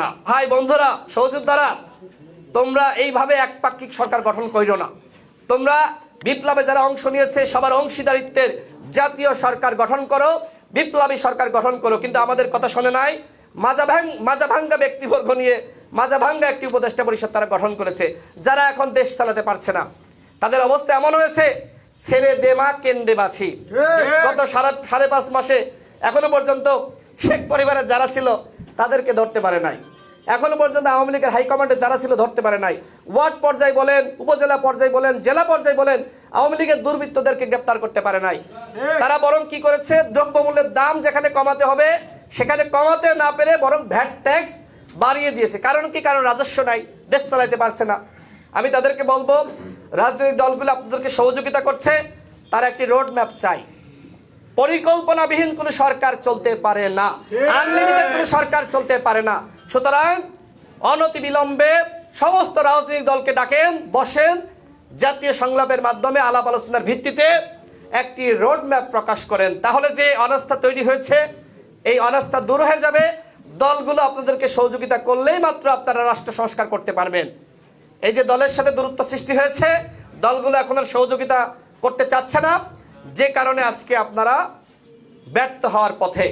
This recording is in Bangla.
না। ভাই বন্ধুরা সহযোদ্ধারা তোমরা এইভাবে একপাক্ষিক সরকার গঠন করিও না। তোমরা বিপ্লবে যারা অংশ নিয়েছে সবার অংশীদারিত্বের জাতীয় সরকার গঠন করো বিপ্লবী সরকার গঠন করো। কিন্তু আমাদের কথা শোনে নাই মাজা ভাং মাজা ভাঙ্গা ব্যক্তিবর্গ নিয়ে মাজা ভাঙ্গা একটি উপদেষ্টা পরিষদ তারা গঠন করেছে যারা এখন দেশ চালাতে পারছে না। তাদের অবস্থা এমন হয়েছে ছেড়ে দেমা কেন্দ্রে বাছি গত সারা সাড়ে পাঁচ মাসে এখনও পর্যন্ত শেখ পরিবারের যারা ছিল তাদেরকে ধরতে পারে নাই। এখনও পর্যন্ত আওয়ামী লীগের হাইকমান্ডে যারা ছিল ধরতে পারে নাই। ওয়ার্ড পর্যায়ে বলেন উপজেলা পর্যায়ে বলেন জেলা পর্যায়ে বলেন আওয়ামী লীগের দুর্বৃত্তদেরকে গ্রেপ্তার করতে পারে নাই। তারা বরং কি করেছে? দ্রব্যমূল্যের দাম যেখানে কমাতে হবে সেখানে কমাতে না পেরে বরং ভ্যাট ট্যাক্স বাড়িয়ে দিয়েছে। কারণ কি? কারণ রাজস্ব নাই দেশ চালাইতে পারছে না। আমি তাদেরকে বলব রাজনৈতিক দলগুলো আপনাদেরকে সহযোগিতা করছে তার একটি রোড ম্যাপ চাই পরিকল্পনাবিহীন কোনো সরকার চলতে পারে না। আনলিমিটেড কোনো সরকার চলতে পারে না। সুতরাং অনতি বিলম্বে সমস্ত রাজনৈতিক দলকে ডাকেন বসেন। জাতীয় সংলাপের মাধ্যমে আলাপ আলোচনার ভিত্তিতে একটি রোড ম্যাপ প্রকাশ করেন। তাহলে যে অনাস্থা তৈরি হয়েছে এই অনাস্থা দূর হয়ে যাবে। দলগুলো আপনাদেরকে সহযোগিতা করলেই মাত্র আপনারা রাষ্ট্র সংস্কার করতে পারবেন। এই যে দলের সাথে দূরত্ব সৃষ্টি হয়েছে দলগুলো এখন আর সহযোগিতা করতে চাচ্ছে না। যে কারণে আজকে আপনারা ব্যর্থ হওয়ার পথে